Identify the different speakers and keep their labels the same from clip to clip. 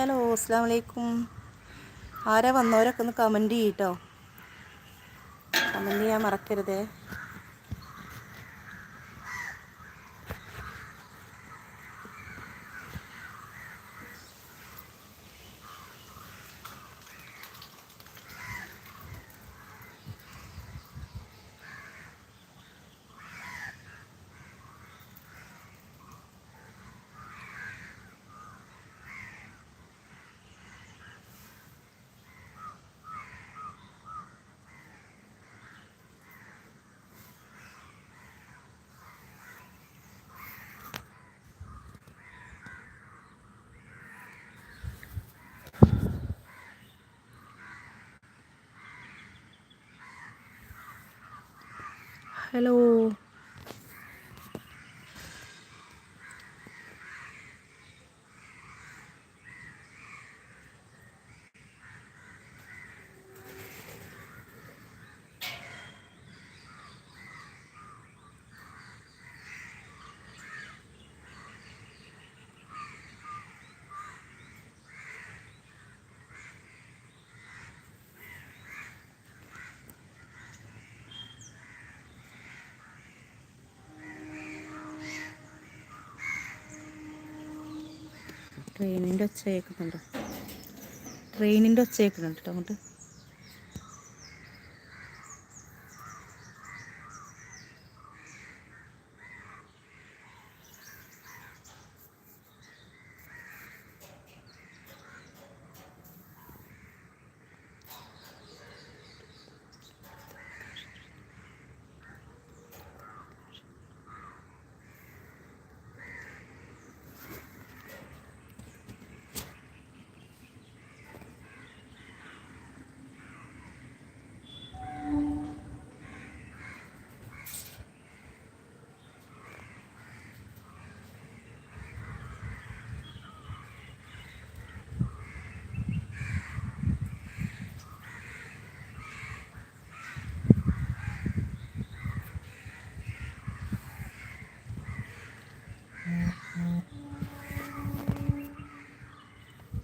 Speaker 1: Hello അസ്സാം വലൈക്കും ആരാ വന്നവരൊക്കെ ഒന്ന് കമന്റ് ചെയ്യട്ടോ കമന്റ് ചെയ്യാൻ മറക്കരുതേ. ഹലോ ട്രെയിനിന്റെ ഒച്ച കേൾക്കുന്നുണ്ടോ ട്രെയിനിന്റെ ഒച്ച കേൾക്കുന്നുണ്ട് കേട്ടോ അങ്ങോട്ട്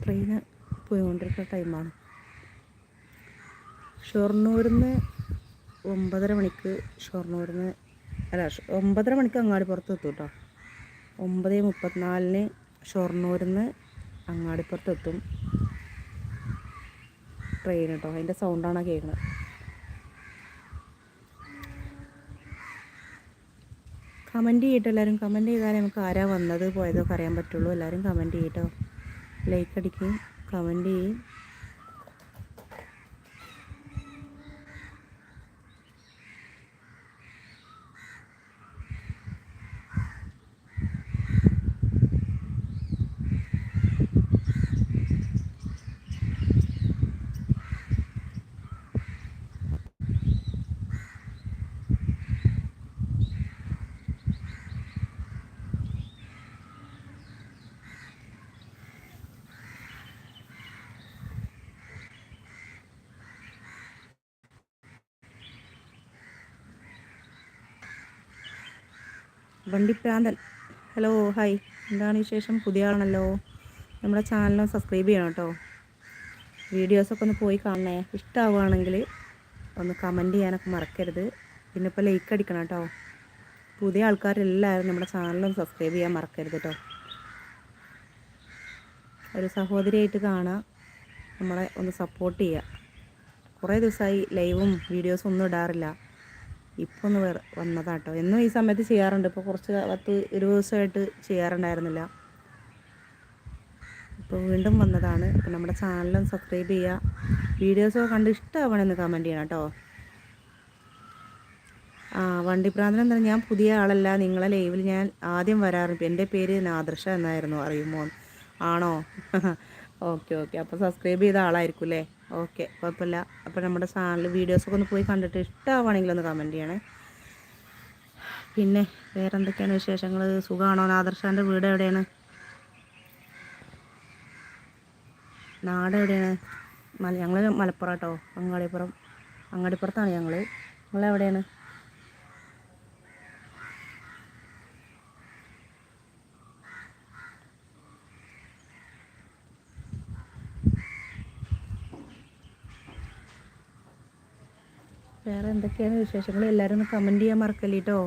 Speaker 1: ട്രെയിന് പോയിക്കൊണ്ടിരിക്കുന്ന ടൈമാണ്. ഷൊർണൂരിൽ നിന്ന് ഒമ്പതര മണിക്ക് ഷൊർണൂരിൽ നിന്ന് അല്ല ഒമ്പതര മണിക്ക് അങ്ങാടിപ്പുറത്ത് എത്തും കേട്ടോ ഒമ്പത് മുപ്പത്തിനാലിന് ഷൊർണൂരിൽ നിന്ന് അങ്ങാടിപ്പുറത്ത് എത്തും ട്രെയിൻ കേട്ടോ അതിന്റെ സൗണ്ടാണ് കേൾക്കുന്നത്. കമന്റ് ചെയ്യട്ടോ എല്ലാവരും. കമന്റ് ചെയ്താലേ നമുക്ക് ആരാ വന്നത് പോയതൊക്കെ അറിയാൻ പറ്റുള്ളൂ. എല്ലാവരും കമന്റ് ചെയ്യട്ടോ. ലൈക്ക് അടിക്കുകയും കമന്റ് ചെയ്യും വണ്ടിപ്രാന്തൻ ഹലോ ഹായ്. എന്താണ് വിശേഷം? പുതിയ ആളാണല്ലോ. നമ്മുടെ ചാനലും സബ്സ്ക്രൈബ് ചെയ്യണം കേട്ടോ. വീഡിയോസൊക്കെ ഒന്ന് പോയി കാണണേ. ഇഷ്ടമാവുകയാണെങ്കിൽ ഒന്ന് കമന്റ് ചെയ്യാനൊക്കെ മറക്കരുത്. പിന്നെ ഇപ്പോൾ ലൈക്ക് അടിക്കണം കേട്ടോ. പുതിയ ആൾക്കാരെല്ലാവരും നമ്മുടെ ചാനലും സബ്സ്ക്രൈബ് ചെയ്യാൻ മറക്കരുത് കേട്ടോ. ഒരു സഹോദരിയായിട്ട് കാണാം. നമ്മളെ ഒന്ന് സപ്പോർട്ട് ചെയ്യുക കുറേ ദിവസമായി ലൈവും വീഡിയോസും ഒന്നും ഇടാറില്ല. ഇപ്പോൾ ഒന്ന് വന്നതാട്ടോ. എന്നും ഈ സമയത്ത് ചെയ്യാറുണ്ട്. ഇപ്പോൾ കുറച്ച് പത്ത് ഇരുപത് ദിവസമായിട്ട് ചെയ്യാറുണ്ടായിരുന്നില്ല. ഇപ്പോൾ വീണ്ടും വന്നതാണ്. അപ്പോൾ നമ്മുടെ ചാനലും സബ്സ്ക്രൈബ് ചെയ്യുക വീഡിയോസൊക്കെ കണ്ട് ഇഷ്ടമാവണമെന്ന് കമന്റ് ചെയ്യണം കേട്ടോ. ആ വണ്ടിപ്രാന്തനം എന്താ ഞാൻ പുതിയ ആളല്ല. നിങ്ങളെ ലൈവിൽ ഞാൻ ആദ്യം വരാറുണ്ട്. എന്റെ പേര് നാദൃഷ എന്നായിരുന്നു. അറിയുമോ? ആണോ? Okay okay. അപ്പോൾ സബ്സ്ക്രൈബ് ചെയ്ത ആളായിരിക്കും അല്ലേ? ഓക്കെ കുഴപ്പമില്ല. അപ്പോൾ നമ്മുടെ ചാനൽ വീഡിയോസൊക്കെ ഒന്ന് പോയി കണ്ടിട്ട് ഇഷ്ടമാവുകയാണെങ്കിൽ ഒന്ന് കമന്റ് ചെയ്യണേ. പിന്നെ വേറെ എന്തൊക്കെയാണ് വിശേഷങ്ങൾ? സുഖമാണോ? ആദർശാന്റെ വീട് എവിടെയാണ്? നാട് എവിടെയാണ് മല ഞങ്ങൾ മലപ്പുറം കേട്ടോ അങ്ങാടിപ്പുറം. അങ്ങാടിപ്പുറത്താണ് ഞങ്ങൾ നിങ്ങളെവിടെയാണ്? വേറെ എന്തൊക്കെയാണ് വിശേഷങ്ങൾ? എല്ലാവരും ഒന്ന് കമന്റ് ചെയ്യാൻ മറക്കല്ലേ കേട്ടോ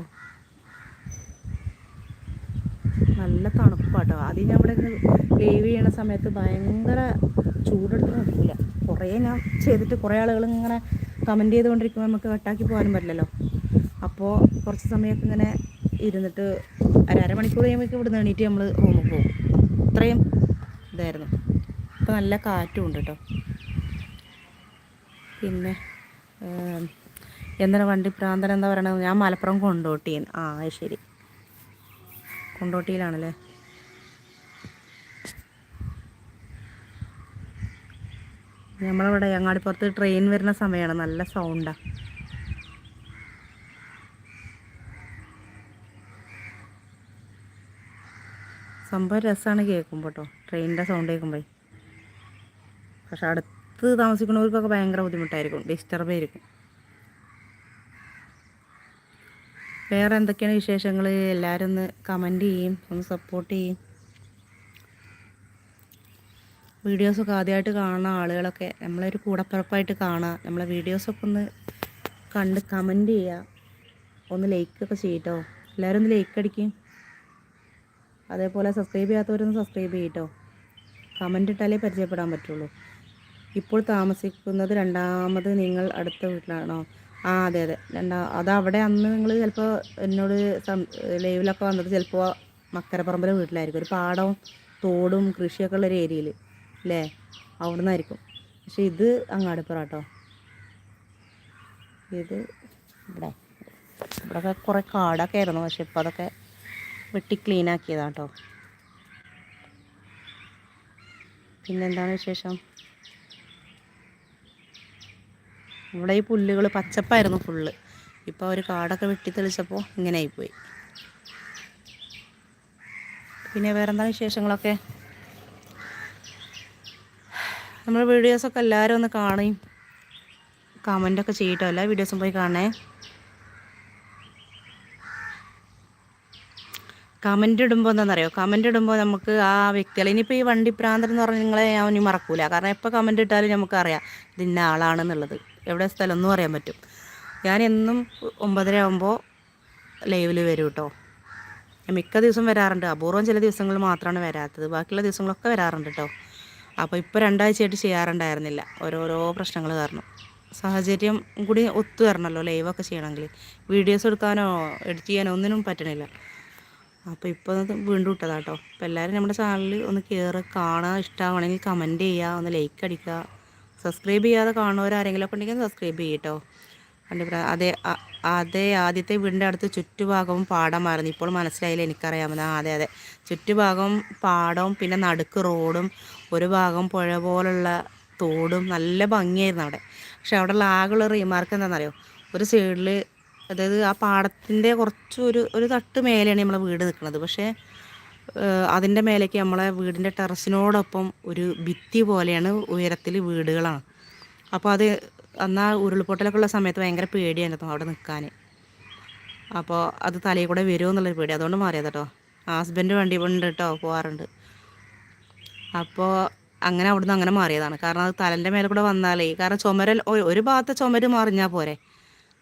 Speaker 1: നല്ല തണുപ്പാട്ടോ. ആദ്യം ഞാൻ ഇവിടെ ലൈവ് ചെയ്യണ സമയത്ത് ഭയങ്കര ചൂടെടുത്ത് നിൽക്കില്ല. കുറേ ഞാൻ ചെയ്തിട്ട് കുറേ ആളുകൾ ഇങ്ങനെ കമന്റ് ചെയ്തുകൊണ്ടിരിക്കുമ്പോൾ നമുക്ക് കട്ടാക്കി പോകാനും പറ്റില്ലല്ലോ. അപ്പോൾ കുറച്ച് സമയമൊക്കെ ഇങ്ങനെ ഇരുന്നിട്ട് അരമണിക്കൂർ കഴിയുമ്പോൾ ഇവിടുന്ന് എണീറ്റ് നമ്മൾ റൂമിൽ പോകും. അത്രയും ഇതായിരുന്നു. ഇപ്പം നല്ല കാറ്റും ഉണ്ട് കേട്ടോ പിന്നെ ഏം, എന്താണ് വണ്ടി പ്രാന്തൻ എന്താ പറയണത്? ഞാൻ മലപ്പുറം കൊണ്ടോട്ടിയിൽ ആ ശരി. കൊണ്ടോട്ടിയിലാണല്ലേ? നമ്മളിവിടെ അങ്ങാടിപ്പുറത്ത് ട്രെയിൻ വരുന്ന സമയമാണ് നല്ല സൗണ്ടാണ് സംഭവം രസമാണ് കേൾക്കുമ്പോൾ കേട്ടോ ട്രെയിനിന്റെ സൗണ്ട് കേൾക്കുമ്പോൾ പക്ഷെ അടുത്ത് താമസിക്കുന്നവർക്കൊക്കെ ഭയങ്കര ബുദ്ധിമുട്ടായിരിക്കും. ഡിസ്റ്റർബ് ആയിരിക്കും. വേറെ എന്തൊക്കെയാണ് വിശേഷങ്ങൾ എല്ലാവരും ഒന്ന് കമന്റ് ചെയ്യും ഒന്ന് സപ്പോർട്ട് ചെയ്യും. വീഡിയോസൊക്കെ ആദ്യമായിട്ട് കാണുന്ന ആളുകളൊക്കെ നമ്മളൊരു കൂടപ്പിറപ്പായിട്ട് കാണുക. നമ്മളെ വീഡിയോസൊക്കെ ഒന്ന് കണ്ട് കമന്റ് ചെയ്യുക. ഒന്ന് ലൈക്കൊക്കെ ചെയ്യട്ടോ. എല്ലാവരും ഒന്ന് ലൈക്ക് അടിക്കും. അതേപോലെ സബ്സ്ക്രൈബ് ചെയ്യാത്തവരൊന്ന് സബ്സ്ക്രൈബ് ചെയ്യട്ടോ. കമന്റ് ഇട്ടാലേ പരിചയപ്പെടാൻ പറ്റുള്ളൂ. ഇപ്പോൾ താമസിക്കുന്നത് രണ്ടാമത് നിങ്ങൾ അടുത്ത വീട്ടിലാണോ? ആ അതെ അതെ. രണ്ടാ അതവിടെ അന്ന് നിങ്ങൾ ചിലപ്പോൾ എന്നോട് ലൈവിലൊക്കെ വന്നത് ചിലപ്പോൾ മക്കരപ്പറമ്പിലെ വീട്ടിലായിരിക്കും. ഒരു പാടവും തോടും കൃഷിയൊക്കെ ഉള്ള ഒരു ഏരിയയിൽ അല്ലേ? അവിടെ നിന്നായിരിക്കും പക്ഷെ ഇത് അങ്ങാടിപ്പുറം കേട്ടോ ഇത് ഇവിടെ. ഇവിടെയൊക്കെ കുറേ കാടൊക്കെ ആയിരുന്നു. പക്ഷെ ഇപ്പോൾ അതൊക്കെ വെട്ടി ക്ലീൻ പിന്നെന്താണ് വിശേഷം? ഇവിടെ ഈ പുല്ലുകൾ പച്ചപ്പായിരുന്നു ഫുള്ള്. ഇപ്പോൾ അവർ കാടൊക്കെ വെട്ടി തെളിച്ചപ്പോൾ ഇങ്ങനെ ആയിപ്പോയി പിന്നെ വേറെന്താ വിശേഷങ്ങളൊക്കെ? നമ്മുടെ വീഡിയോസൊക്കെ എല്ലാവരും ഒന്ന് കാണുകയും കമന്റൊക്കെ ചെയ്യട്ടോ. എല്ലാ വീഡിയോസും പോയി കാണേ കമന്റ് ഇടുമ്പോൾ എന്താണെന്നറിയോ കമന്റ് ഇടുമ്പോൾ നമുക്ക് ആ വ്യക്തികൾ ഇനിയിപ്പോൾ ഈ വണ്ടി പ്രാന്തൻ എന്ന് പറഞ്ഞാൽ നിങ്ങളെ ഞാൻ ഇനി മറക്കൂല. കാരണം എപ്പോൾ കമന്റ് ഇട്ടാലും നമുക്കറിയാം ഇത് ഇന്ന ആളാണെന്നുള്ളത്. എവിടെ സ്ഥലം ഒന്നും അറിയാൻ പറ്റും. ഞാൻ എന്നും ഒമ്പതര ആകുമ്പോൾ ലൈവിൽ വരും കേട്ടോ ഞാൻ മിക്ക ദിവസം വരാറുണ്ട്. അപൂർവം ചില ദിവസങ്ങൾ മാത്രമാണ് വരാത്തത്. ബാക്കിയുള്ള ദിവസങ്ങളൊക്കെ വരാറുണ്ട് കേട്ടോ അപ്പോൾ ഇപ്പോൾ രണ്ടാഴ്ചയായിട്ട് ചെയ്യാറുണ്ടായിരുന്നില്ല. ഓരോരോ പ്രശ്നങ്ങൾ കാരണം. സാഹചര്യം കൂടി ഒത്തു വരണമല്ലോ ലൈവൊക്കെ ചെയ്യണമെങ്കിൽ വീഡിയോസ് എടുക്കാനോ എഡിറ്റ് ചെയ്യാനോ ഒന്നിനും പറ്റണില്ല. അപ്പോൾ ഇപ്പോൾ അത് വീണ്ടും വിട്ടതാട്ടോ അപ്പോൾ എല്ലാവരും നമ്മുടെ ചാനലിൽ ഒന്ന് കയറി കാണുക ഇഷ്ടമാണെങ്കിൽ കമന്റ് ചെയ്യുക ഒന്ന് ലൈക്ക് അടിക്കുക. സബ്സ്ക്രൈബ് ചെയ്യാതെ കാണുന്നവരാരെങ്കിലൊക്കെ ഉണ്ടെങ്കിൽ സബ്സ്ക്രൈബ് ചെയ്യട്ടോ. കണ്ടിപ്രാ അതേ അതേ ആദ്യത്തെ വീടിന്റെ അടുത്ത് ചുറ്റുഭാഗവും പാടമായിരുന്നു ഇപ്പോൾ മനസ്സിലായില്ല എനിക്കറിയാമെന്ന് അതെ അതെ. ചുറ്റുഭാഗം പാടവും പിന്നെ നടുക്ക് റോഡും ഒരു ഭാഗം പുഴ പോലുള്ള തോടും നല്ല ഭംഗിയായിരുന്നു അവിടെ. പക്ഷെ അവിടെയുള്ള ആകെയുള്ള റീമാർക്ക് എന്താണെന്നറിയോ? ഒരു സൈഡിൽ അതായത് ആ പാടത്തിന്റെ കുറച്ച് ഒരു ഒരു തട്ട് മേലെയാണ് നമ്മളെ വീട് നിൽക്കുന്നത്. പക്ഷേ അതിന്റെ മേലേക്ക് നമ്മളെ വീടിന്റെ ടെറസിനോടൊപ്പം ഒരു ഭിത്തി പോലെയാണ് ഉയരത്തിൽ വീടുകളാണ്. അപ്പോൾ അത് എന്നാൽ ഉരുൾപൊട്ടലൊക്കെ ഉള്ള സമയത്ത് ഭയങ്കര പേടിയായിരുന്നു അവിടെ നിൽക്കാൻ. അപ്പോൾ അത് തലയിൽ കൂടെ വരുമോ എന്നുള്ളൊരു പേടി. അതുകൊണ്ട് മാറിയത് കേട്ടോ. ഹസ്ബൻഡ് വണ്ടി ഉണ്ട് കേട്ടോ പോകാറുണ്ട് അപ്പോൾ അങ്ങനെ അവിടുന്ന് അങ്ങനെ മാറിയതാണ്. കാരണം അത് തലന്റെ മേലെ കൂടെ വന്നാലേ കാരണം ചുമരൽ ഒരു ഭാഗത്തെ ചുമര് മറിഞ്ഞാൽ പോരെ.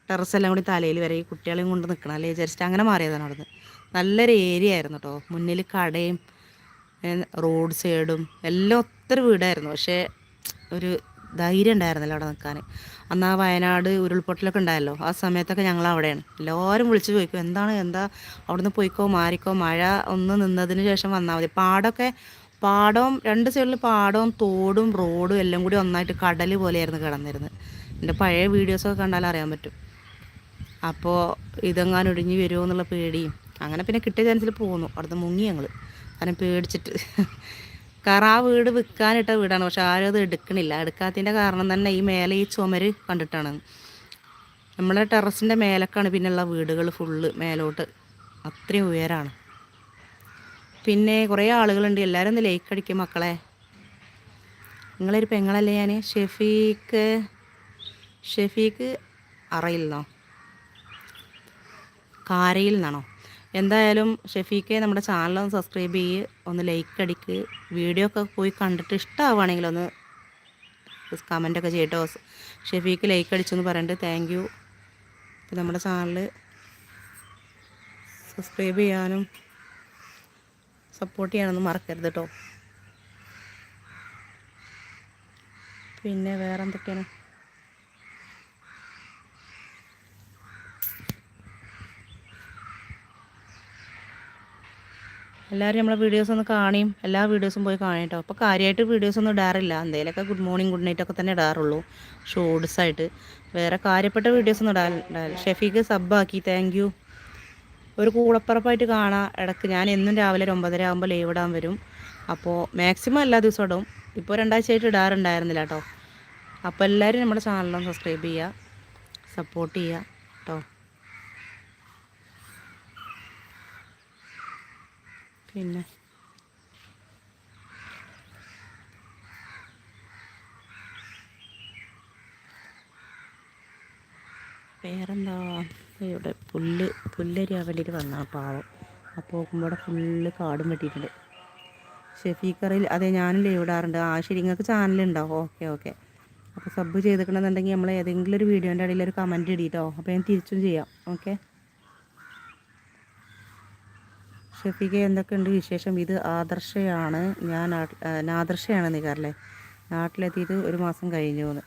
Speaker 1: ടെറസ് എല്ലാം കൂടി തലയിൽ വരെ ഈ കുട്ടികളെയും കൊണ്ട് നിൽക്കണം അല്ലേ? വിചാരിച്ചിട്ട് അങ്ങനെ മാറിയതാണ് അവിടുന്ന്. നല്ലൊരു ഏരിയ ആയിരുന്നു കേട്ടോ മുന്നിൽ കടയും റോഡ് സൈഡും എല്ലാം ഒത്തിരി വീടായിരുന്നു. പക്ഷേ ഒരു ധൈര്യം ഉണ്ടായിരുന്നില്ല അവിടെ നിൽക്കാൻ അന്ന് ആ വയനാട് ഉരുൾപൊട്ടലൊക്കെ ഉണ്ടായല്ലോ ആ സമയത്തൊക്കെ ഞങ്ങൾ അവിടെയാണ്. എല്ലാവരും വിളിച്ച് ചോദിക്കും എന്താണ് എന്താ അവിടുന്ന് പോയിക്കോ മാറിക്കോ മഴ ഒന്ന് നിന്നതിന് ശേഷം വന്നാൽ മതി. പാടമൊക്കെ പാടവും രണ്ട് സൈഡിൽ പാടവും തോടും റോഡും എല്ലാം കൂടി ഒന്നായിട്ട് കടൽ പോലെയായിരുന്നു കിടന്നിരുന്നത്. എന്റെ പഴയ വീഡിയോസൊക്കെ കണ്ടാൽ അറിയാൻ പറ്റും. അപ്പോൾ ഇതെങ്ങാൻ ഒടിഞ്ഞു വരുമോ എന്നുള്ള പേടിയും അങ്ങനെ പിന്നെ കിട്ടിയ ചാൻസിൽ പോന്നു. അവിടുന്ന് മുങ്ങി ഞങ്ങൾ കാരണം പേടിച്ചിട്ട്. കാരണം ആ വീട് വിൽക്കാനിട്ട വീടാണ്. പക്ഷെ ആരും അത് എടുക്കണില്ല. എടുക്കാത്തതിന്റെ കാരണം തന്നെ ഈ മേലെ ഈ ചുമര് കണ്ടിട്ടാണ്. നമ്മളെ ടെറസിന്റെ മേലക്കാണ് പിന്നെയുള്ള വീടുകൾ ഫുള്ള് മേലോട്ട്. അത്രയും ഉയരാണ്. പിന്നെ കുറേ ആളുകളുണ്ട്. എല്ലാവരും ഒന്ന് ലൈക്ക് അടിക്കും മക്കളെ. നിങ്ങളൊരു പെങ്ങളല്ലേ ഞാൻ ഷെഫീക്ക് ഷെഫീക്ക് അറിയില്ലെന്നോ കാരയിൽ നിന്നാണോ എന്തായാലും ഷെഫീക്കെ നമ്മുടെ ചാനൽ ഒന്ന് സബ്സ്ക്രൈബ് ചെയ്യ് ഒന്ന് ലൈക്ക് അടിക്ക്. വീഡിയോ ഒക്കെ പോയി കണ്ടിട്ട് ഇഷ്ടമാവുകയാണെങ്കിൽ ഒന്ന് കമന്റൊക്കെ ചെയ്യട്ടോ ഷെഫീക്ക് ലൈക്ക് അടിച്ചെന്ന് പറഞ്ഞിട്ട് താങ്ക് യു നമ്മുടെ ചാനൽ സബ്സ്ക്രൈബ് ചെയ്യാനും സപ്പോർട്ട് ചെയ്യാനൊന്നും മറക്കരുത് കേട്ടോ പിന്നെ വേറെ എല്ലാവരും നമ്മളെ വീഡിയോസ് ഒന്ന് കാണിയും എല്ലാ വീഡിയോസും പോയി കാണും കേട്ടോ. അപ്പോൾ കാര്യമായിട്ട് വീഡിയോസ് ഒന്നും ഇടാറില്ല. എന്തെങ്കിലുമൊക്കെ ഗുഡ് മോർണിംഗ് ഗുഡ് നൈറ്റ് ഒക്കെ തന്നെ ഇടാറുള്ളൂ. ഷോർട്സ് ആയിട്ട് വേറെ കാര്യപ്പെട്ട വീഡിയോസ് ഒന്നും ഇടാറില്ല. ഷെഫീക്ക് സബ്ബാക്കി താങ്ക് യു ഒരു കൂളപ്പറപ്പായിട്ട് കാണാം. ഇടയ്ക്ക് ഞാൻ എന്നും രാവിലെ ഒരു ഒമ്പതര ആകുമ്പോൾ ലീവ് ഇടാൻ വരും. അപ്പോൾ മാക്സിമം എല്ലാ ദിവസവും ഇടും. ഇപ്പോൾ രണ്ടാഴ്ചയായിട്ട് ഇടാറുണ്ടായിരുന്നില്ല കേട്ടോ. അപ്പോൾ എല്ലാവരും നമ്മുടെ ചാനലൊന്ന് സബ്സ്ക്രൈബ് ചെയ്യുക സപ്പോർട്ട് ചെയ്യുക കേട്ടോ. പിന്നെ. വേറെന്താ? ഇവിടെ പുല്ല് പുല്ലരിയാൻ വേണ്ടിയിട്ട് വന്നതാണ് പാവം. അപ്പോൾ നോക്കുമ്പോൾ ഇവിടെ ഫുള്ള് കാടും വെട്ടിയിട്ടുണ്ട്. ഷെഫീക്കറിൽ അതെ ഞാനും ലൈവ് ഇടാറുണ്ട്. ആ ശരി നിങ്ങൾക്ക് ചാനലുണ്ടോ ഓക്കെ ഓക്കെ. അപ്പോൾ സബ് ചെയ്തിട്ടുണ്ടെന്നുണ്ടെങ്കിൽ നമ്മൾ ഏതെങ്കിലും ഒരു വീഡിയോന്റെ ഇടയിൽ ഒരു കമന്റ് ഇടിയിട്ടോ അപ്പോൾ ഞാൻ തിരിച്ചും ചെയ്യാം. ഓക്കെ? ഷെഫീഖ എന്തൊക്കെയുണ്ട് വിശേഷം? ഇത് ആദർശയാണ്. ഞാൻ ആദർശയാണ് നിൽക്കാറില്ലേ നാട്ടിലെത്തിയിട്ട് ഒരു മാസം കഴിഞ്ഞു എന്ന്.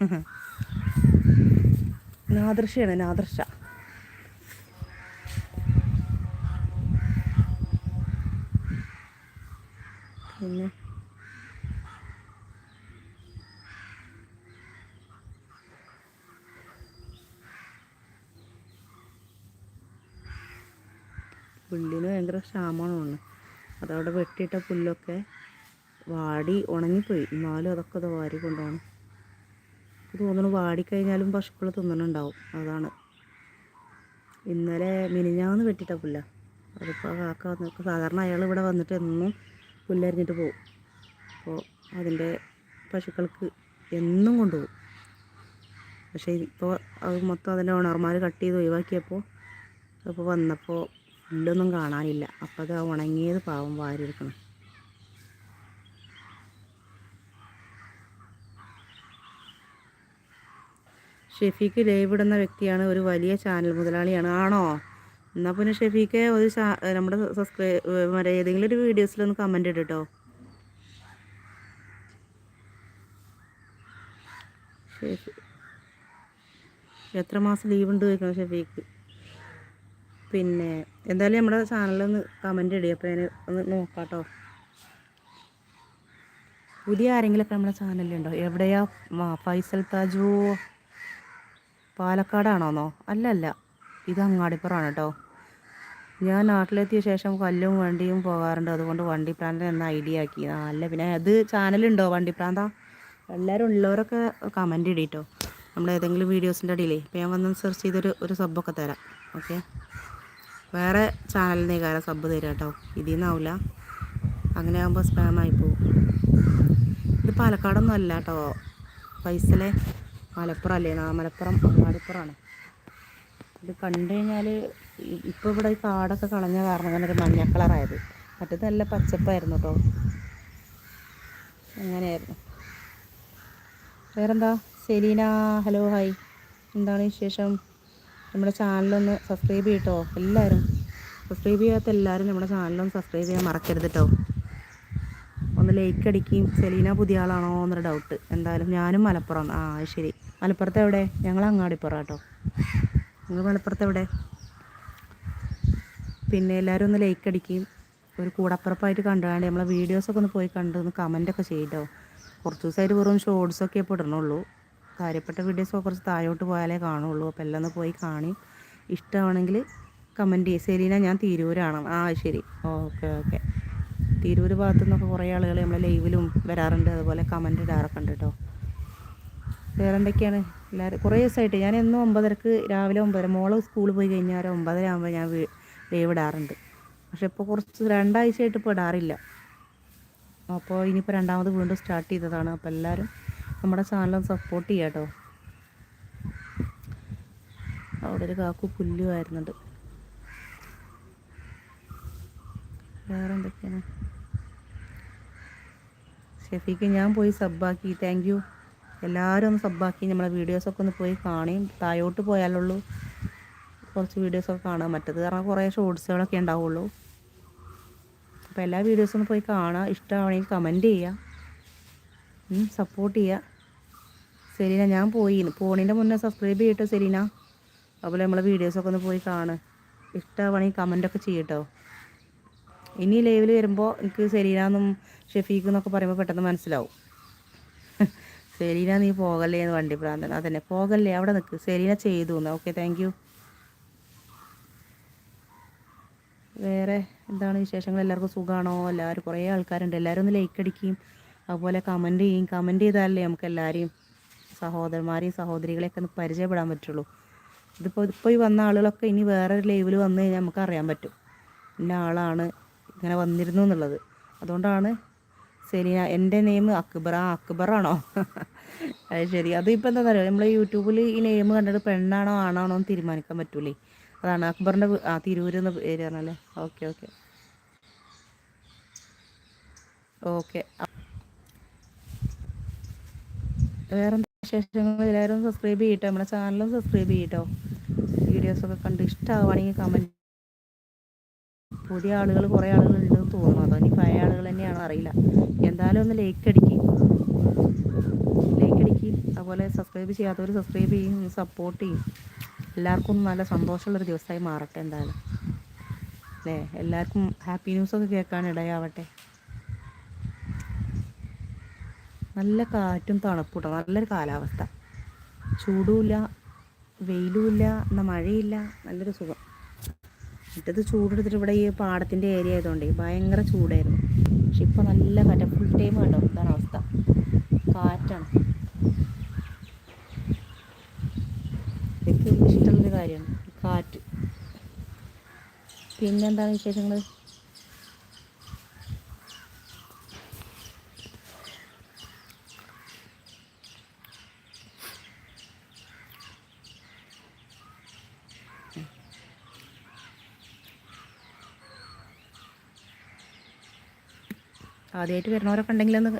Speaker 1: നാദർശയാണ് നാദർശ. പിന്നെ? പുല്ലിന് ഭയങ്കര ക്ഷാമമാണ് അതവിടെ വെട്ടിയിട്ട പുല്ലൊക്കെ വാടി ഉണങ്ങിപ്പോയി. എന്നാലും അതൊക്കെ അത് വാരി കൊണ്ടുപോകണം. തോന്നുന്നു വാടിക്കഴിഞ്ഞാലും പശുക്കൾ തിന്നണുണ്ടാവും. അതാണ്. ഇന്നലെ മിനിഞ്ഞാന്ന് വെട്ടിട്ട പുല്ല. അതിപ്പോൾ കാക്ക വന്നപ്പോൾ സാധാരണ അയാൾ ഇവിടെ വന്നിട്ട് എന്നും പുല്ലരിഞ്ഞിട്ട് പോകും അപ്പോൾ അതിന്റെ പശുക്കൾക്ക് എന്നും കൊണ്ടുപോകും. പക്ഷേ ഇപ്പോൾ അത് മൊത്തം അതിന്റെ ഓണർമാർ കട്ട് ചെയ്ത് ഒഴിവാക്കിയപ്പോൾ അപ്പോൾ വന്നപ്പോൾ പുല്ലൊന്നും കാണാനില്ല. അപ്പോൾ അത് ഉണങ്ങിയത് പാവം വാരിയെടുക്കണം. ഷെഫീക്ക് ലൈവ് ഇടുന്ന വ്യക്തിയാണ് ഒരു വലിയ ചാനൽ മുതലാളിയാണ്. ആണോ? എന്നാൽ പിന്നെ ഷെഫീക്ക് ഒരു നമ്മുടെ സബ്സ്ക്രൈബ് ഏതെങ്കിലും ഒരു വീഡിയോസിലൊന്ന് കമന്റ് ഇട്ടിട്ടോ എത്ര മാസം ലീവ് ഉണ്ട് ചോദിക്കണം ഷെഫീക്ക് പിന്നെ എന്തായാലും നമ്മുടെ ചാനലൊന്ന് കമന്റ് ഇടുക അപ്പോൾ ഞാൻ ഒന്ന് നോക്കാം കേട്ടോ പുതിയ ആരെങ്കിലുമൊക്കെ നമ്മുടെ ചാനലിലുണ്ടോ എവിടെയാ? ഫൈസൽ താജു. പാലക്കാടാണോന്നോ? അല്ല അല്ല ഇത് അങ്ങാടിപ്പുറമാണ് കേട്ടോ ഞാൻ നാട്ടിലെത്തിയ ശേഷം കല്ലും വണ്ടിയും പോകാറുണ്ട്. അതുകൊണ്ട് വണ്ടി പ്രാന്തൻ എന്ന ഐഡിയ ആക്കി. അല്ല പിന്നെ അത് ചാനലുണ്ടോ വണ്ടി പ്രാന്ത എല്ലാവരും ഉള്ളവരൊക്കെ കമന്റ് ഇടിട്ടോ നമ്മൾ ഏതെങ്കിലും വീഡിയോസിന്റെ അടിയിലേ. ഇപ്പോൾ ഞാൻ വന്ന് സെർച്ച് ചെയ്തൊരു ഒരു സബ്ബൊക്കെ തരാം. ഓക്കെ വേറെ ചാനലിൽ നിന്ന് കാര്യം സബ് തരാം കേട്ടോ ഇതിൽ നിന്നാവില്ല അങ്ങനെ ആകുമ്പോൾ സ്പാമായി പോകും ഇത് പാലക്കാടൊന്നും അല്ല കേട്ടോ ഫൈസലെ മലപ്പുറം അല്ലേ? നാ മലപ്പുറം അങ്ങാടിപ്പുറമാണ് ഇത് കണ്ടു കഴിഞ്ഞാൽ ഇപ്പോൾ ഇവിടെ ഈ കാടൊക്കെ കളഞ്ഞ കാരണം തന്നെ ഒരു മഞ്ഞ കളറായത് മറ്റേത് നല്ല പച്ചപ്പായിരുന്നു കേട്ടോ അങ്ങനെയായിരുന്നു. വേറെന്താ? സെലീന ഹലോ ഹായ് എന്താണ് വിശേഷം? നമ്മുടെ ചാനലൊന്ന് സബ്സ്ക്രൈബ് ചെയ്യട്ടോ. എല്ലാവരും സബ്സ്ക്രൈബ് ചെയ്യാത്ത എല്ലാവരും നമ്മുടെ ചാനലൊന്ന് സബ്സ്ക്രൈബ് ചെയ്യാൻ മറക്കരുത് കേട്ടോ ഒന്ന് ലൈക്ക് അടിക്കുകയും സെലീന പുതിയ ആളാണോ എന്നൊരു ഡൗട്ട് എന്തായാലും ഞാനും മലപ്പുറം ആ ശരി. മലപ്പുറത്ത് എവിടെ? ഞങ്ങൾ അങ്ങാടിപ്പുറം കേട്ടോ നിങ്ങൾ മലപ്പുറത്ത് എവിടെ? പിന്നെ എല്ലാവരും ഒന്ന് ലൈക്ക് അടിക്കുകയും ഒരു കൂടപ്പുറപ്പായിട്ട് കണ്ടുകൊണ്ട് നമ്മളെ വീഡിയോസൊക്കെ ഒന്ന് പോയി കണ്ടു ഒന്ന് കമന്റൊക്കെ ചെയ്യട്ടോ കുറച്ച് ദിവസമായിട്ട് വെറും ഷോർട്സൊക്കെ ഇപ്പോൾ കാര്യപ്പെട്ട വീഡിയോസൊക്കെ കുറച്ച് താഴോട്ട് പോയാലേ കാണുള്ളൂ. അപ്പോൾ എല്ലാം ഒന്ന് പോയി കാണി. ഇഷ്ടമാണെങ്കിൽ കമന്റ് ചെയ്യും. സെലീന ഞാൻ തിരൂരാണ്. ആ ശരി. Okay okay. തിരൂർ ഭാഗത്തു നിന്നൊക്കെ കുറേ ആളുകൾ നമ്മളെ ലൈവിലും വരാറുണ്ട്. അതുപോലെ കമന്റ് ഇടാറൊക്കെ ഉണ്ട് കേട്ടോ വേറെ എന്തൊക്കെയാണ് എല്ലാവരും കുറേ ദിവസമായിട്ട് ഞാൻ എന്നും ഒമ്പതരക്ക് രാവിലെ ഒമ്പതര മോൾ സ്കൂളിൽ പോയി കഴിഞ്ഞാൽ ഒമ്പതര ആകുമ്പോൾ ഞാൻ ലൈവ് ഇടാറുണ്ട്. പക്ഷെ ഇപ്പോൾ കുറച്ച് രണ്ടാഴ്ചയായിട്ട് ഇപ്പോൾ ഇടാറില്ല. അപ്പോൾ ഇനിയിപ്പോൾ രണ്ടാമത് വീണ്ടും സ്റ്റാർട്ട് ചെയ്തതാണ്. അപ്പോൾ എല്ലാവരും നമ്മുടെ ചാനലും സപ്പോർട്ട് ചെയ്യാം കേട്ടോ അവിടെ ഒരു കാക്കു പുല്ല് വരുന്നുണ്ട് വേറെ എന്തൊക്കെയാണ്? ഷെഫീക്ക് ഞാൻ പോയി സബ്ബാക്കി താങ്ക് യു എല്ലാവരും ഒന്ന് സബ്ബാക്കി നമ്മളെ വീഡിയോസൊക്കെ ഒന്ന് പോയി കാണുകയും താഴോട്ട് പോയാലുള്ളൂ കുറച്ച് വീഡിയോസൊക്കെ കാണാൻ മറ്റത് കാരണം കുറേ ഷോർട്സുകളൊക്കെ ഉണ്ടാവുള്ളൂ. അപ്പോൾ എല്ലാ വീഡിയോസും ഒന്ന് പോയി കാണുക. ഇഷ്ടമാണെങ്കിൽ കമന്റ് ചെയ്യുക. സപ്പോർട്ട് ചെയ്യുക. സെലീന ഞാൻ പോയി. പോണിന്റെ മുന്നേ സബ്സ്ക്രൈബ് ചെയ്യട്ടോ സെലീന. അതുപോലെ നമ്മളെ വീഡിയോസൊക്കെ ഒന്ന് പോയി കാണുക ഇഷ്ടമാണെങ്കിൽ കമന്റൊക്കെ ചെയ്യട്ടോ. ഇനി ലൈവിൽ വരുമ്പോൾ എനിക്ക് സെലീന എന്നും ഷെഫീഖ് എന്നൊക്കെ പറയുമ്പോൾ പെട്ടെന്ന് മനസ്സിലാവും. സെലീന നീ പോകല്ലേ എന്ന് വണ്ടി പ്രാന്തൻ. അതന്നെ. പോകല്ലേ? അവിടെ നിൽക്ക് സെലീന ചെയ്തു എന്ന്. ഓക്കെ താങ്ക് വേറെ എന്താണ് വിശേഷങ്ങൾ? എല്ലാവർക്കും സുഖമാണോ എല്ലാവരും കുറേ ആൾക്കാരുണ്ട്. എല്ലാവരും ഒന്ന് ലൈക്ക് അടിക്കുകയും അതുപോലെ കമന്റ് ചെയ്യും. കമന്റ് ചെയ്താലല്ലേ നമുക്ക് എല്ലാവരെയും സഹോദരന്മാരെയും സഹോദരികളെയൊക്കെ ഒന്ന് പരിചയപ്പെടാൻ പറ്റുള്ളൂ. ഇതിപ്പോൾ ഇപ്പോൾ ഈ വന്ന ആളുകളൊക്കെ ഇനി വേറൊരു ലൈവിൽ വന്നു കഴിഞ്ഞാൽ നമുക്ക് അറിയാൻ പറ്റും. ഇന്ന ആളാണ് ഇങ്ങനെ വന്നിരുന്നു എന്നുള്ളത്. അതുകൊണ്ടാണ് സെലീന എന്റെ നെയിം അക്ബർ. ആ അക്ബറാണോ അത് ശരി. അതിപ്പോൾ എന്താ പറയുക നമ്മൾ യൂട്യൂബിൽ ഈ നെയിം കണ്ടിട്ട് പെണ്ണാണോ ആണാണോ എന്ന് തീരുമാനിക്കാൻ പറ്റൂലേ. അതാണ് അക്ബറിന്റെ ആ തിരൂര് പേര് പറഞ്ഞല്ലേ ഓക്കെ ഓക്കെ. ഓക്കെ. വേറെ വിശേഷങ്ങൾ? എല്ലാവരും സബ്സ്ക്രൈബ് ചെയ്യട്ടോ നമ്മുടെ ചാനലും സബ്സ്ക്രൈബ് ചെയ്യട്ടോ വീഡിയോസൊക്കെ കണ്ട് ഇഷ്ടമാവുകയാണെങ്കിൽ കമന്റ് പുതിയ ആളുകൾ കുറേ ആളുകൾ ഉണ്ടെന്ന് തോന്നുന്നു. അതോ ഇനി പഴയ ആളുകൾ തന്നെയാണോ അറിയില്ല. എന്തായാലും ഒന്ന് ലൈക്ക് അടിക്ക്. ലൈക്ക് അടിക്ക്. അതുപോലെ സബ്സ്ക്രൈബ് ചെയ്യാത്തവർ സബ്സ്ക്രൈബ് ചെയ്യും സപ്പോർട്ട് ചെയ്യും. എല്ലാവർക്കും നല്ല സന്തോഷമുള്ളൊരു ദിവസമായി മാറട്ടെ എന്തായാലും. അല്ലേ എല്ലാവർക്കും ഹാപ്പി ന്യൂസൊക്കെ കേൾക്കാൻ ഇടയാവട്ടെ. നല്ല കാറ്റും തണുപ്പുട്ടോ നല്ലൊരു കാലാവസ്ഥ. ചൂടുമില്ല വെയിലുമില്ല എന്നാൽ മഴയില്ല. നല്ലൊരു സുഖം. മറ്റത് ചൂടെടുത്തിട്ട് ഇവിടെ ഈ പാടത്തിന്റെ ഏരിയ ആയതുകൊണ്ട് ഭയങ്കര ചൂടായിരുന്നു. പക്ഷെ ഇപ്പോൾ നല്ല കാറ്റ. ഫുൾ ടൈം കണ്ടോ? ഇതാണ് അവസ്ഥ. കാറ്റാണ്. ഇതൊക്കെ ഇഷ്ടമുള്ളൊരു കാര്യമാണ്. കാറ്റ്. പിന്നെന്താണ് വിശേഷങ്ങൾ ആദ്യമായിട്ട് വരുന്നവരൊക്കെ ഉണ്ടെങ്കിൽ ഒന്ന്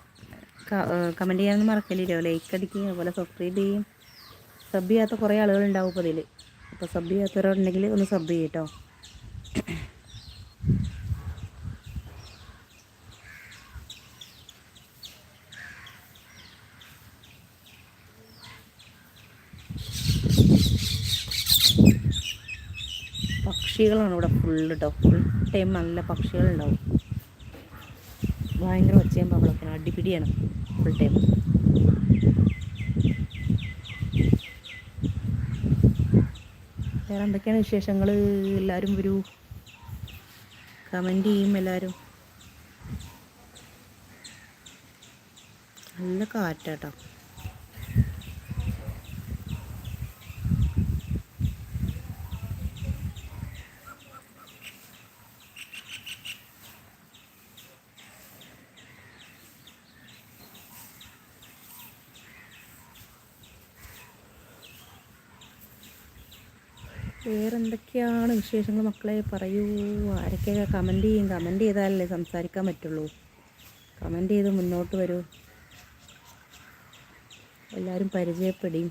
Speaker 1: കമന്റ് ചെയ്യാനൊന്നും മറക്കലില്ലോ ലൈക്ക് അടിക്കുകയും അതുപോലെ സബ്സ്ക്രൈബ് ചെയ്യും സബ് ചെയ്യാത്ത കുറേ ആളുകളുണ്ടാവും ഇപ്പോൾ ഇതിൽ അപ്പോൾ സബ് ചെയ്യാത്തവരുണ്ടെങ്കിൽ ഒന്ന് സബ് ചെയ്യും കേട്ടോ പക്ഷികളാണ് ഇവിടെ ഫുള്ള് കേട്ടോ ഫുൾ ടൈം നല്ല പക്ഷികളുണ്ടാവും. ഭയങ്കര ഒച്ചയും ബഹളമൊക്കെയാണ് അടിപിടിയാണ് ഫുൾ ടൈം വേറെ എന്തൊക്കെയാണ് വിശേഷങ്ങൾ എല്ലാവരും ഒരു കമന്റ് ചെയ്യും എല്ലാവരും നല്ല കാറ്റാട്ടോ വേറെന്തൊക്കെയാണ് വിശേഷങ്ങൾ മക്കളെ പറയൂ. ആരൊക്കെയൊക്കെ കമന്റ് ചെയ്യും? കമന്റ് ചെയ്താലല്ലേ സംസാരിക്കാൻ പറ്റുള്ളൂ. കമന്റ് ചെയ്ത് മുന്നോട്ട് വരൂ. എല്ലാവരും പരിചയപ്പെടും.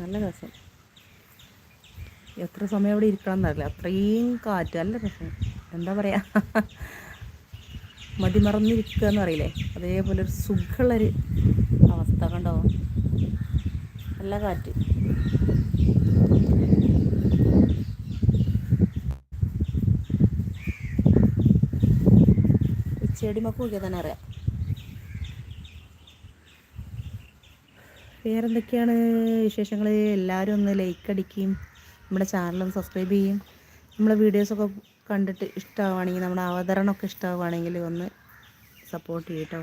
Speaker 1: നല്ല രസം. എത്ര സമയം അവിടെ ഇരിക്കണം എന്നറിയില്ല. അത്രയും കാറ്റ് നല്ല രസം. എന്താ പറയുക മതിമറന്നിരിക്കുക എന്നറിയില്ലേ അതേപോലെ ഒരു സുഖമുള്ളൊരു അവസ്ഥ കണ്ടോ? നല്ല കാറ്റ്. ചെടിമക്ക് നോക്കിയാൽ തന്നെ അറിയാം. വേറെ എന്തൊക്കെയാണ് വിശേഷങ്ങൾ എല്ലാവരും ഒന്ന് ലൈക്ക് അടിക്കുകയും നമ്മുടെ ചാനലും സബ്സ്ക്രൈബ് ചെയ്യും. നമ്മളെ വീഡിയോസൊക്കെ കണ്ടിട്ട് ഇഷ്ടമാവുകയാണെങ്കിൽ നമ്മുടെ അവതരണമൊക്കെ ഇഷ്ടമാവുകയാണെങ്കിൽ ഒന്ന് സപ്പോർട്ട് ചെയ്യട്ടോ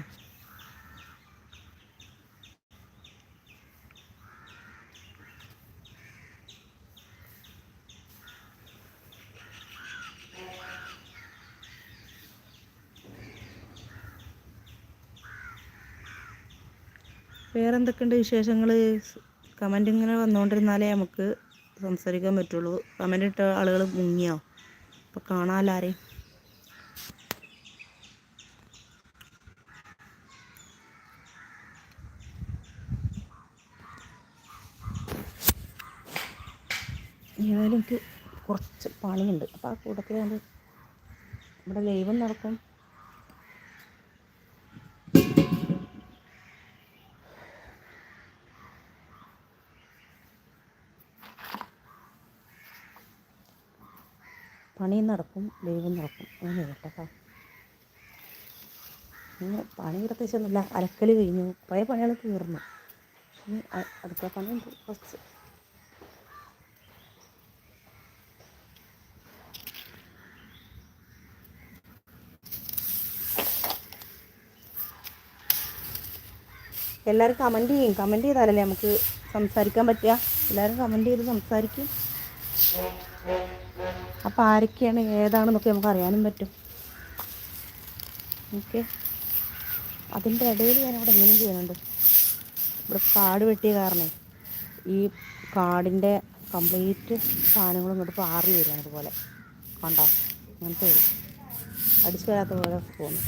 Speaker 1: വേറെ എന്തൊക്കെയുണ്ട് വിശേഷങ്ങൾ കമന്റ് ഇങ്ങനെ വന്നുകൊണ്ടിരുന്നാലേ നമുക്ക് സംസാരിക്കാൻ പറ്റുള്ളൂ. കമന്റ് ഇട്ട ആളുകൾ മുങ്ങിയോ? അപ്പോൾ കാണാമല്ലാരെയും ഏതായാലും എനിക്ക് കുറച്ച് പണിയുണ്ട്. അപ്പോൾ ആ കൂട്ടത്തിൽ അത് ഇവിടെ ലൈവും നടക്കും. പണിയും നടക്കും ദൈവം നടക്കും. അങ്ങനെ കേട്ടോ. ഇങ്ങനെ പണി പ്രത്യേകിച്ചൊന്നുമില്ല. അലക്കൽ കഴിഞ്ഞു. കുറേ പണികൾ തീർന്നു. അടുക്കള പണിയുണ്ട് കുറച്ച്. എല്ലാവരും കമന്റ് ചെയ്യും. കമന്റ് ചെയ്താലല്ലേ നമുക്ക് സംസാരിക്കാൻ പറ്റുക? എല്ലാവരും കമന്റ് ചെയ്ത് സംസാരിക്കും. അപ്പോൾ ആരൊക്കെയാണ് ഏതാണെന്നൊക്കെ നമുക്ക് അറിയാനും പറ്റും. ഓക്കെ. അതിന്റെ ഇടയിൽ ഞാൻ ഇവിടെ എങ്ങനെയും ചെയ്യുന്നുണ്ട്. ഇവിടെ കാട് വെട്ടിയ കാരണേ ഈ കാടിന്റെ കംപ്ലീറ്റ് സാധനങ്ങളും ഇങ്ങോട്ട് പാറി വരികയാണ് ഇതുപോലെ. കണ്ടോ? അങ്ങനത്തെ വരും അടിച്ചു വരാത്ത പോലെ തോന്നും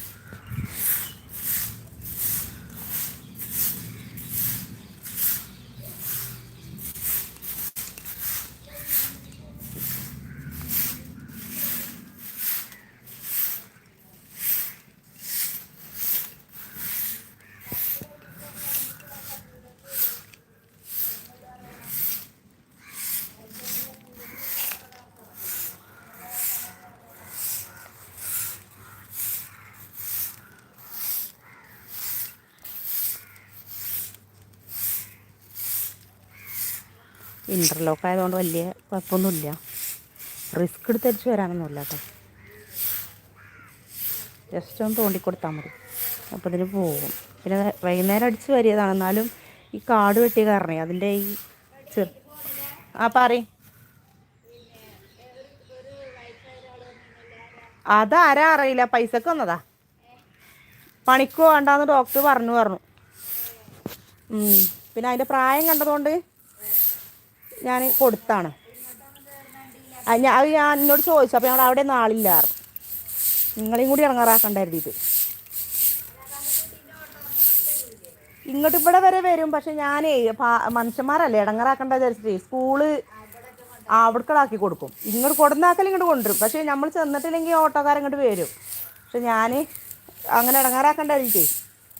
Speaker 1: ഇന്റർലോക്ക് ആയതുകൊണ്ട് വലിയ കുഴപ്പമൊന്നുമില്ല. റിസ്ക് എടുത്ത് അടിച്ച് വരാനൊന്നുമില്ല കേട്ടോ. ജസ്റ്റ് ഒന്ന് തോണ്ടിക്കൊടുത്താൽ മതി. അപ്പോൾ ഇതിന് പോകും. പിന്നെ വൈകുന്നേരം അടിച്ച് വരിയതാണ്. എന്നാലും ഈ കാട് വെട്ടിയ കാരണേ അതിന്റെ ഈ ചെറു ആ പറയും. അതാരാ അറിയില്ല. പൈസക്ക് വന്നതാ. പണിക്ക് വേണ്ടാന്ന് ഡോക്ടർ പറഞ്ഞു പറഞ്ഞു. പിന്നെ അതിന്റെ പ്രായം കണ്ടതുകൊണ്ട് ഞാൻ കൊടുത്താണ്. ഞാൻ അത് ഞാൻ എന്നോട് ചോദിച്ചു അപ്പോൾ ഞങ്ങൾ അവിടെ നാളില്ലായിരുന്നു നിങ്ങളെയും കൂടി ഇറങ്ങാറാക്കണ്ടായിരുന്നു ഇത് ഇങ്ങോട്ട് ഇവിടെ വരെ വരും പക്ഷെ ഞാനേ മനുഷ്യന്മാരല്ലേ ഇടങ്ങാറാക്കണ്ട വിചാരിച്ചിട്ട് സ്കൂൾ അവിടേക്കാക്കി കൊടുക്കും. ഇങ്ങോട്ട് കൊടുന്നാക്കൽ ഇങ്ങോട്ട് കൊണ്ടുവരും. പക്ഷെ നമ്മൾ ചെന്നിട്ടില്ലെങ്കിൽ ഓട്ടോക്കാരൻ ഇങ്ങോട്ട് വരും. പക്ഷെ ഞാൻ അങ്ങനെ ഇടങ്ങാറാക്കേണ്ട വിചാരിച്ചേ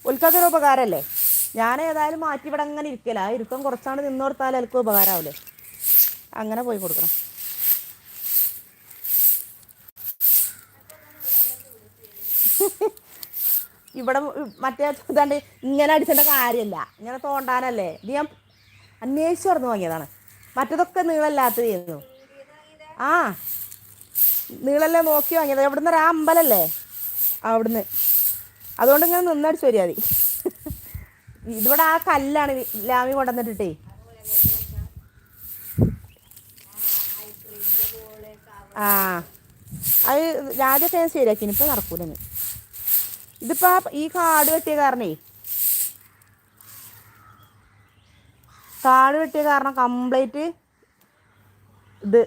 Speaker 1: ഒൽക്കതൊരു ഉപകാരമല്ലേ ഞാൻ ഏതായാലും മാറ്റി ഇവിടെ അങ്ങനെ ഇരിക്കല. ആ കുറച്ചാണ് കുറച്ചാണ്ട് നിന്ന് കൊടുത്താൽ എനിക്ക് ഉപകാരമാവില്ലേ അങ്ങനെ പോയി കൊടുക്കണം. ഇവിടെ മറ്റേ ഇതാണ്ട് ഇങ്ങനെ അടിച്ചേണ്ട കാര്യമല്ല ഇങ്ങനെ തോണ്ടാനല്ലേ. ഇത് ഞാൻ അന്വേഷിച്ച് പറഞ്ഞു വാങ്ങിയതാണ്. മറ്റതൊക്കെ നീളമില്ലാത്തതായിരുന്നു ആ നീളല്ലേ നോക്കി വാങ്ങിയത്. എവിടുന്ന് ഒരു അമ്പലല്ലേ? അവിടുന്ന്. അതുകൊണ്ട് ഇങ്ങനെ നിന്നടിച്ച് വരിക ഇതിവിടെ ആ കല്ലാണ് ലാമി കൊണ്ടുവന്നിട്ടേ ആ. അത് ആദ്യമൊക്കെ ഞാൻ ശരിയാക്കി ഇനിയിപ്പോൾ നടക്കൂലെന്ന് ഇതിപ്പോ ഈ കാട് വെട്ടിയ കാരണേ. കാട് വെട്ടിയ കാരണം കംപ്ലീറ്റ് ഇത്